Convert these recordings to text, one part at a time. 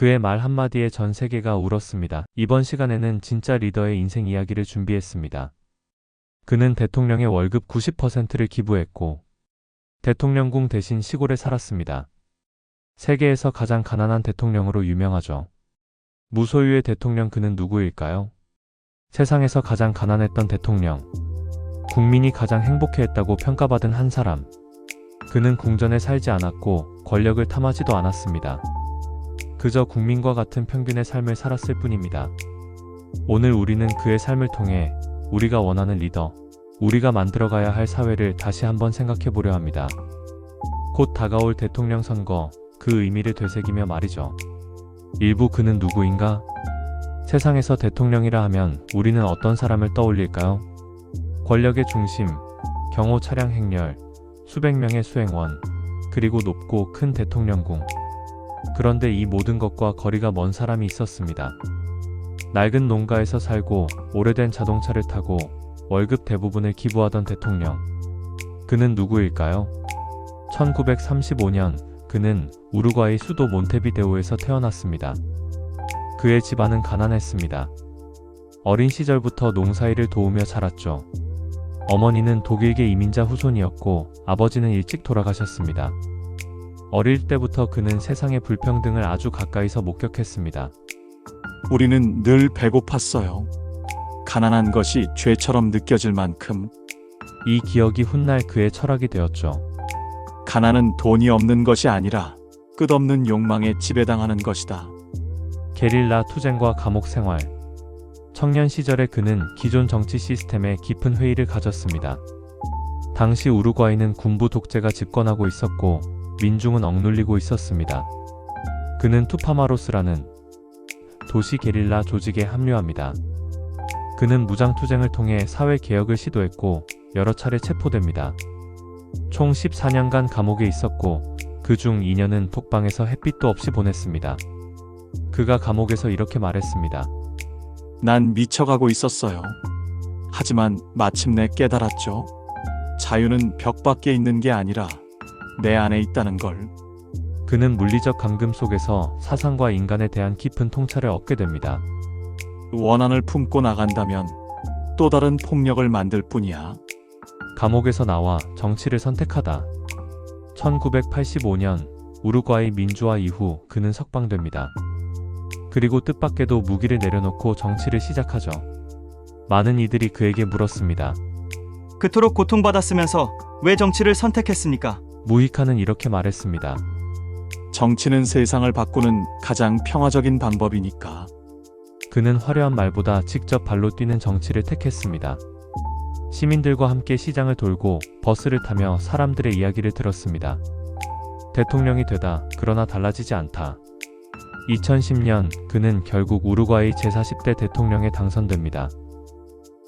그의 말 한마디에 전 세계가 울었습니다. 이번 시간에는 진짜 리더의 인생 이야기를 준비했습니다. 그는 대통령의 월급 90%를 기부했고, 대통령궁 대신 시골에 살았습니다. 세계에서 가장 가난한 대통령으로 유명하죠. 무소유의 대통령 그는 누구일까요? 세상에서 가장 가난했던 대통령. 국민이 가장 행복해했다고 평가받은 한 사람. 그는 궁전에 살지 않았고 권력을 탐하지도 않았습니다. 그저 국민과 같은 평균의 삶을 살았을 뿐입니다. 오늘 우리는 그의 삶을 통해 우리가 원하는 리더, 우리가 만들어가야 할 사회를 다시 한번 생각해 보려 합니다. 곧 다가올 대통령 선거, 그 의미를 되새기며 말이죠. 일부 그는 누구인가? 세상에서 대통령이라 하면 우리는 어떤 사람을 떠올릴까요? 권력의 중심, 경호 차량 행렬, 수백 명의 수행원, 그리고 높고 큰 대통령궁. 그런데 이 모든 것과 거리가 먼 사람이 있었습니다. 낡은 농가에서 살고 오래된 자동차를 타고 월급 대부분을 기부하던 대통령. 그는 누구일까요? 1935년 그는 우루과이 수도 몬테비데오에서 태어났습니다. 그의 집안은 가난했습니다. 어린 시절부터 농사일을 도우며 자랐죠. 어머니는 독일계 이민자 후손이었고 아버지는 일찍 돌아가셨습니다. 어릴 때부터 그는 세상의 불평등을 아주 가까이서 목격했습니다. 우리는 늘 배고팠어요. 가난한 것이 죄처럼 느껴질 만큼 이 기억이 훗날 그의 철학이 되었죠. 가난은 돈이 없는 것이 아니라 끝없는 욕망에 지배당하는 것이다. 게릴라 투쟁과 감옥 생활. 청년 시절에 그는 기존 정치 시스템에 깊은 회의를 가졌습니다. 당시 우루과이는 군부 독재가 집권하고 있었고 민중은 억눌리고 있었습니다. 그는 투파마로스라는 도시 게릴라 조직에 합류합니다. 그는 무장투쟁을 통해 사회 개혁을 시도했고 여러 차례 체포됩니다. 총 14년간 감옥에 있었고 그 중 2년은 독방에서 햇빛도 없이 보냈습니다. 그가 감옥에서 이렇게 말했습니다. 난 미쳐가고 있었어요. 하지만 마침내 깨달았죠. 자유는 벽 밖에 있는 게 아니라 내 안에 있다는 걸. 그는 물리적 감금 속에서 사상과 인간에 대한 깊은 통찰을 얻게 됩니다. 원한을 품고 나간다면 또 다른 폭력을 만들 뿐이야. 감옥에서 나와 정치를 선택하다. 1985년 우루과이 민주화 이후 그는 석방됩니다. 그리고 뜻밖에도 무기를 내려놓고 정치를 시작하죠. 많은 이들이 그에게 물었습니다. 그토록 고통받았으면서 왜 정치를 선택했습니까? 무히카는 이렇게 말했습니다. 정치는 세상을 바꾸는 가장 평화적인 방법이니까. 그는 화려한 말보다 직접 발로 뛰는 정치를 택했습니다. 시민들과 함께 시장을 돌고 버스를 타며 사람들의 이야기를 들었습니다. 대통령이 되다 그러나 달라지지 않다. 2010년 그는 결국 우루과이 제40대 대통령에 당선됩니다.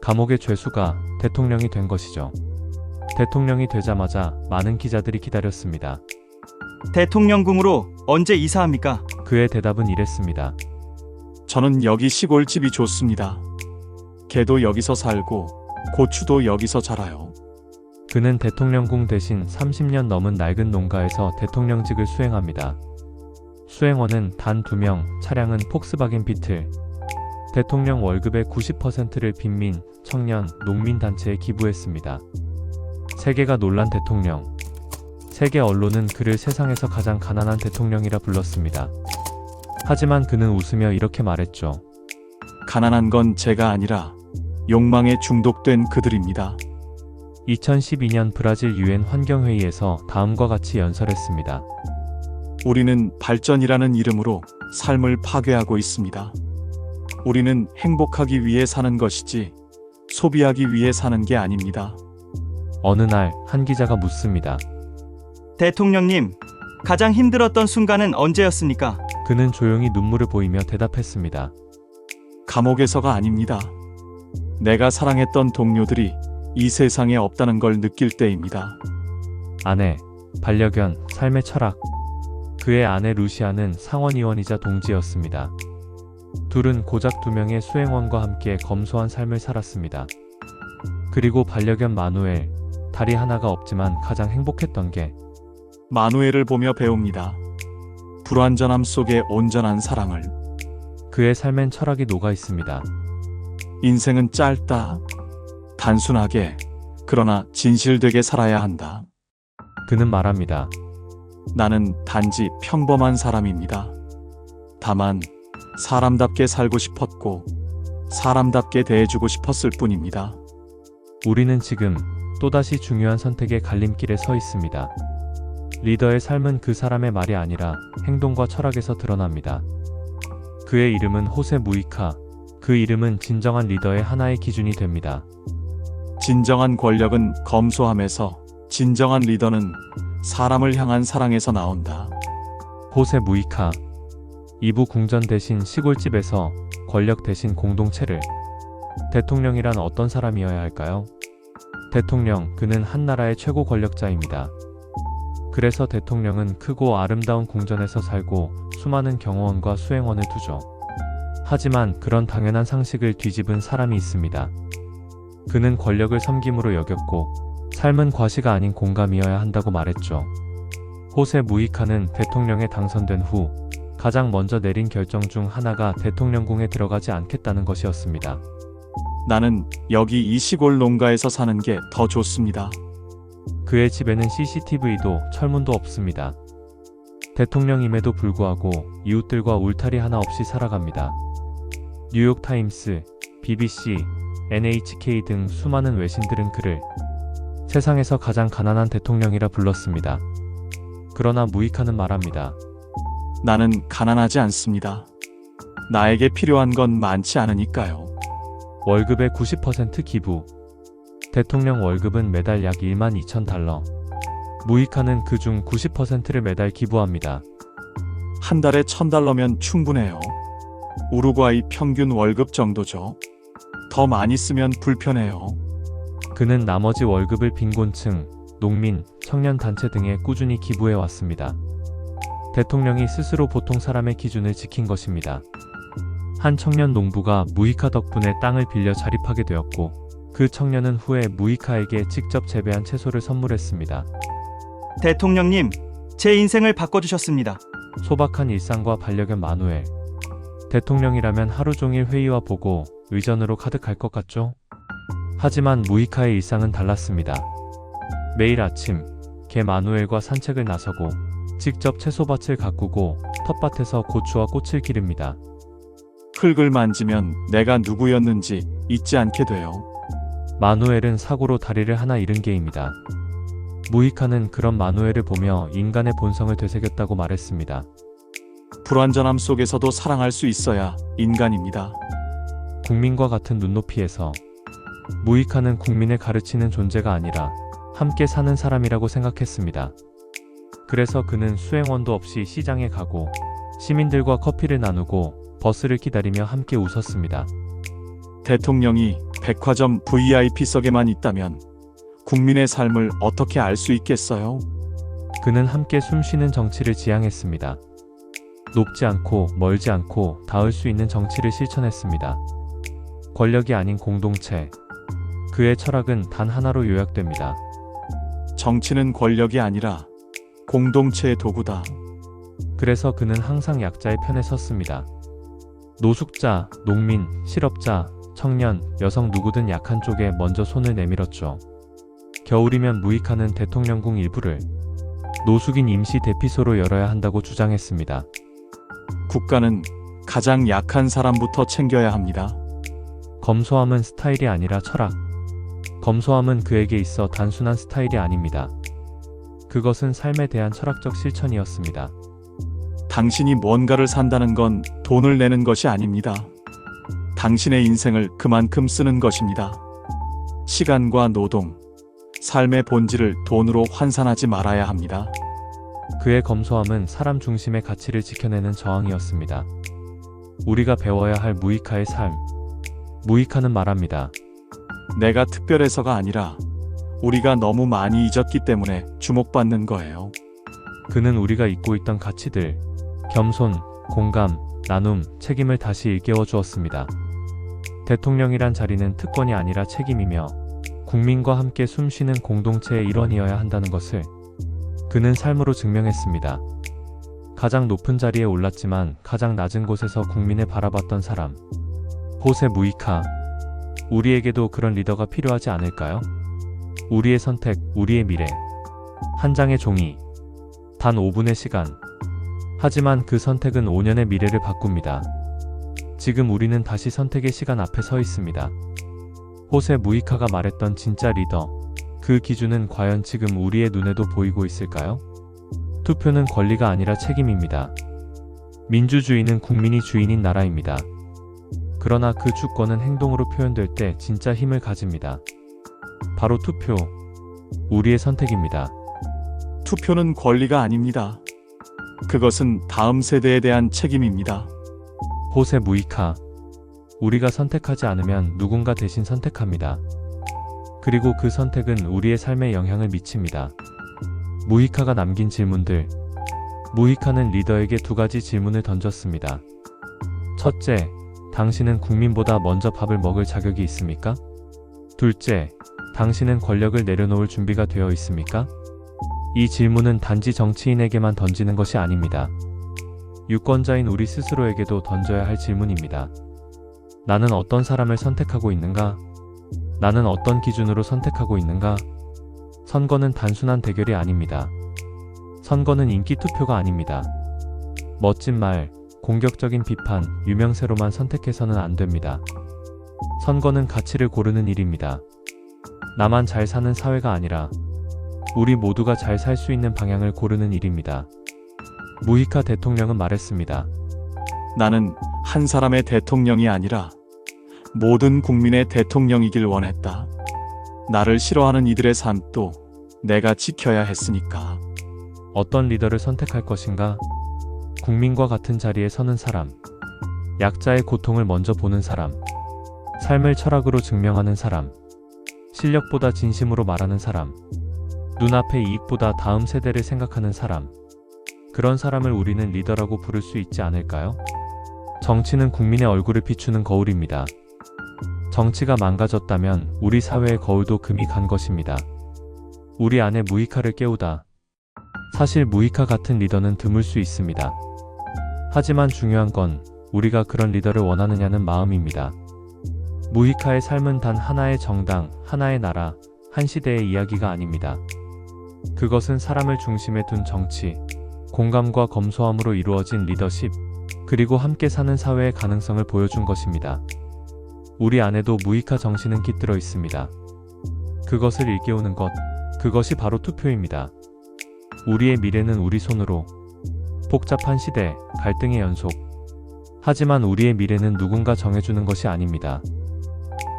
감옥의 죄수가 대통령이 된 것이죠. 대통령이 되자마자 많은 기자들이 기다렸습니다. 대통령궁으로 언제 이사합니까? 그의 대답은 이랬습니다. 저는 여기 시골집이 좋습니다. 개도 여기서 살고 고추도 여기서 자라요. 그는 대통령궁 대신 30년 넘은 낡은 농가에서 대통령직을 수행합니다. 수행원은 단 2명, 차량은 폭스바겐 비틀. 대통령 월급의 90%를 빈민, 청년, 농민 단체에 기부했습니다. 세계가 놀란 대통령. 세계 언론은 그를 세상에서 가장 가난한 대통령이라 불렀습니다. 하지만 그는 웃으며 이렇게 말했죠. 가난한 건 제가 아니라 욕망에 중독된 그들입니다. 2012년 브라질 유엔 환경회의에서 다음과 같이 연설했습니다. 우리는 발전이라는 이름으로 삶을 파괴하고 있습니다. 우리는 행복하기 위해 사는 것이지 소비하기 위해 사는 게 아닙니다. 어느 날 한 기자가 묻습니다. 대통령님, 가장 힘들었던 순간은 언제였습니까? 그는 조용히 눈물을 보이며 대답했습니다. 감옥에서가 아닙니다. 내가 사랑했던 동료들이 이 세상에 없다는 걸 느낄 때입니다. 아내, 반려견, 삶의 철학. 그의 아내 루시아는 상원의원이자 동지였습니다. 둘은 고작 두 명의 수행원과 함께 검소한 삶을 살았습니다. 그리고 반려견 마누엘, 다리 하나가 없지만 가장 행복했던 게 마누엘을 보며 배웁니다. 불완전함 속에 온전한 사랑을. 그의 삶엔 철학이 녹아 있습니다. 인생은 짧다. 단순하게, 그러나 진실되게 살아야 한다. 그는 말합니다. 나는 단지 평범한 사람입니다. 다만, 사람답게 살고 싶었고, 사람답게 대해주고 싶었을 뿐입니다. 우리는 지금 또다시 중요한 선택의 갈림길에 서 있습니다. 리더의 삶은 그 사람의 말이 아니라 행동과 철학에서 드러납니다. 그의 이름은 호세 무이카. 그 이름은 진정한 리더의 하나의 기준이 됩니다. 진정한 권력은 검소함에서, 진정한 리더는 사람을 향한 사랑에서 나온다. 호세 무이카. 이부 궁전 대신 시골집에서 권력 대신 공동체를 대통령이란 어떤 사람이어야 할까요? 대통령, 그는 한 나라의 최고 권력자입니다. 그래서 대통령은 크고 아름다운 궁전에서 살고 수많은 경호원과 수행원을 두죠. 하지만 그런 당연한 상식을 뒤집은 사람이 있습니다. 그는 권력을 섬김으로 여겼고 삶은 과시가 아닌 공감이어야 한다고 말했죠. 호세 무이카는 대통령에 당선된 후 가장 먼저 내린 결정 중 하나가 대통령궁에 들어가지 않겠다는 것이었습니다. 나는 여기 이 시골 농가에서 사는 게 더 좋습니다. 그의 집에는 CCTV도 철문도 없습니다. 대통령임에도 불구하고 이웃들과 울타리 하나 없이 살아갑니다. 뉴욕타임스, BBC, NHK 등 수많은 외신들은 그를 세상에서 가장 가난한 대통령이라 불렀습니다. 그러나 무이카는 말합니다. 나는 가난하지 않습니다. 나에게 필요한 건 많지 않으니까요. 월급의 90% 기부. 대통령 월급은 매달 약 1만 2천 달러. 무이카는 그 중 90%를 매달 기부합니다. 한 달에 천 달러면 충분해요. 우루과이 평균 월급 정도죠. 더 많이 쓰면 불편해요. 그는 나머지 월급을 빈곤층, 농민, 청년 단체 등에 꾸준히 기부해 왔습니다. 대통령이 스스로 보통 사람의 기준을 지킨 것입니다. 한 청년 농부가 무이카 덕분에 땅을 빌려 자립하게 되었고, 그 청년은 후에 무이카에게 직접 재배한 채소를 선물했습니다. 대통령님, 제 인생을 바꿔주셨습니다. 소박한 일상과 반려견 마누엘. 대통령이라면 하루 종일 회의와 보고 의전으로 가득할 것 같죠? 하지만 무이카의 일상은 달랐습니다. 매일 아침, 개 마누엘과 산책을 나서고 직접 채소밭을 가꾸고 텃밭에서 고추와 꽃을 기릅니다. 흙을 만지면 내가 누구였는지 잊지 않게 돼요. 마누엘은 사고로 다리를 하나 잃은 개입니다. 무이카는 그런 마누엘을 보며 인간의 본성을 되새겼다고 말했습니다. 불완전함 속에서도 사랑할 수 있어야 인간입니다. 국민과 같은 눈높이에서 무이카는 국민을 가르치는 존재가 아니라 함께 사는 사람이라고 생각했습니다. 그래서 그는 수행원도 없이 시장에 가고 시민들과 커피를 나누고 버스를 기다리며 함께 웃었습니다. 대통령이 백화점 VIP석에만 있다면 국민의 삶을 어떻게 알 수 있겠어요? 그는 함께 숨쉬는 정치를 지향했습니다. 높지 않고 멀지 않고 닿을 수 있는 정치를 실천했습니다. 권력이 아닌 공동체. 그의 철학은 단 하나로 요약됩니다. 정치는 권력이 아니라 공동체의 도구다. 그래서 그는 항상 약자의 편에 섰습니다. 노숙자, 농민, 실업자, 청년, 여성 누구든 약한 쪽에 먼저 손을 내밀었죠. 겨울이면 무익하는 대통령궁 일부를 노숙인 임시 대피소로 열어야 한다고 주장했습니다. 국가는 가장 약한 사람부터 챙겨야 합니다. 검소함은 스타일이 아니라 철학. 검소함은 그에게 있어 단순한 스타일이 아닙니다. 그것은 삶에 대한 철학적 실천이었습니다. 당신이 뭔가를 산다는 건 돈을 내는 것이 아닙니다. 당신의 인생을 그만큼 쓰는 것입니다. 시간과 노동, 삶의 본질을 돈으로 환산하지 말아야 합니다. 그의 검소함은 사람 중심의 가치를 지켜내는 저항이었습니다. 우리가 배워야 할 무이카의 삶. 무이카는 말합니다. 내가 특별해서가 아니라 우리가 너무 많이 잊었기 때문에 주목받는 거예요. 그는 우리가 잊고 있던 가치들, 겸손, 공감, 나눔, 책임을 다시 일깨워 주었습니다. 대통령이란 자리는 특권이 아니라 책임이며 국민과 함께 숨쉬는 공동체의 일원이어야 한다는 것을 그는 삶으로 증명했습니다. 가장 높은 자리에 올랐지만 가장 낮은 곳에서 국민을 바라봤던 사람. 호세 무이카. 우리에게도 그런 리더가 필요하지 않을까요? 우리의 선택, 우리의 미래. 한 장의 종이. 단 5분의 시간. 하지만 그 선택은 5년의 미래를 바꿉니다. 지금 우리는 다시 선택의 시간 앞에 서 있습니다. 호세 무이카가 말했던 진짜 리더. 그 기준은 과연 지금 우리의 눈에도 보이고 있을까요? 투표는 권리가 아니라 책임입니다. 민주주의는 국민이 주인인 나라입니다. 그러나 그 주권은 행동으로 표현될 때 진짜 힘을 가집니다. 바로 투표. 우리의 선택입니다. 투표는 권리가 아닙니다. 그것은 다음 세대에 대한 책임입니다. 호세 무이카. 우리가 선택하지 않으면 누군가 대신 선택합니다. 그리고 그 선택은 우리의 삶에 영향을 미칩니다. 무이카가 남긴 질문들. 무이카는 리더에게 두 가지 질문을 던졌습니다. 첫째, 당신은 국민보다 먼저 밥을 먹을 자격이 있습니까? 둘째, 당신은 권력을 내려놓을 준비가 되어 있습니까? 이 질문은 단지 정치인에게만 던지는 것이 아닙니다. 유권자인 우리 스스로에게도 던져야 할 질문입니다. 나는 어떤 사람을 선택하고 있는가? 나는 어떤 기준으로 선택하고 있는가? 선거는 단순한 대결이 아닙니다. 선거는 인기 투표가 아닙니다. 멋진 말, 공격적인 비판, 유명세로만 선택해서는 안 됩니다. 선거는 가치를 고르는 일입니다. 나만 잘 사는 사회가 아니라 우리 모두가 잘 살 수 있는 방향을 고르는 일입니다. 무히카 대통령은 말했습니다. 나는 한 사람의 대통령이 아니라 모든 국민의 대통령이길 원했다. 나를 싫어하는 이들의 삶도 내가 지켜야 했으니까. 어떤 리더를 선택할 것인가? 국민과 같은 자리에 서는 사람. 약자의 고통을 먼저 보는 사람. 삶을 철학으로 증명하는 사람. 실력보다 진심으로 말하는 사람. 눈앞의 이익보다 다음 세대를 생각하는 사람. 그런 사람을 우리는 리더라고 부를 수 있지 않을까요? 정치는 국민의 얼굴을 비추는 거울입니다. 정치가 망가졌다면 우리 사회의 거울도 금이 간 것입니다. 우리 안에 무이카를 깨우다. 사실 무이카 같은 리더는 드물 수 있습니다. 하지만 중요한 건 우리가 그런 리더를 원하느냐는 마음입니다. 무이카의 삶은 단 하나의 정당, 하나의 나라, 한 시대의 이야기가 아닙니다. 그것은 사람을 중심에 둔 정치, 공감과 검소함으로 이루어진 리더십, 그리고 함께 사는 사회의 가능성을 보여준 것입니다. 우리 안에도 무이카 정신은 깃들어 있습니다. 그것을 일깨우는 것, 그것이 바로 투표입니다. 우리의 미래는 우리 손으로. 복잡한 시대, 갈등의 연속. 하지만 우리의 미래는 누군가 정해주는 것이 아닙니다.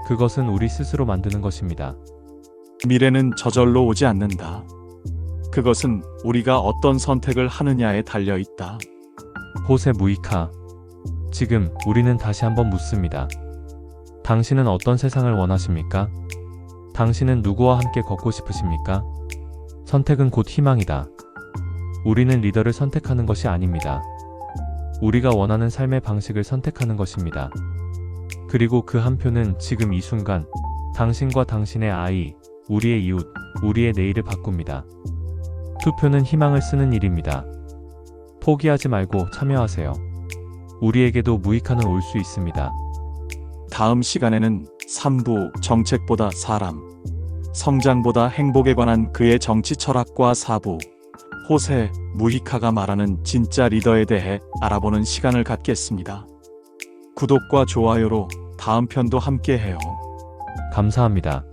그것은 우리 스스로 만드는 것입니다. 미래는 저절로 오지 않는다. 그것은 우리가 어떤 선택을 하느냐에 달려 있다. 호세 무이카. 지금 우리는 다시 한번 묻습니다. 당신은 어떤 세상을 원하십니까? 당신은 누구와 함께 걷고 싶으십니까? 선택은 곧 희망이다. 우리는 리더를 선택하는 것이 아닙니다. 우리가 원하는 삶의 방식을 선택하는 것입니다. 그리고 그 한 표는 지금 이 순간 당신과 당신의 아이, 우리의 이웃, 우리의 내일을 바꿉니다. 투표는 희망을 쓰는 일입니다. 포기하지 말고 참여하세요. 우리에게도 무익하는 올수 있습니다. 다음 시간에는 3부 정책보다 사람, 성장보다 행복에 관한 그의 정치 철학과 4부 호세 무히카가 말하는 진짜 리더에 대해 알아보는 시간을 갖겠습니다. 구독과 좋아요로 다음 편도 함께 해요. 감사합니다.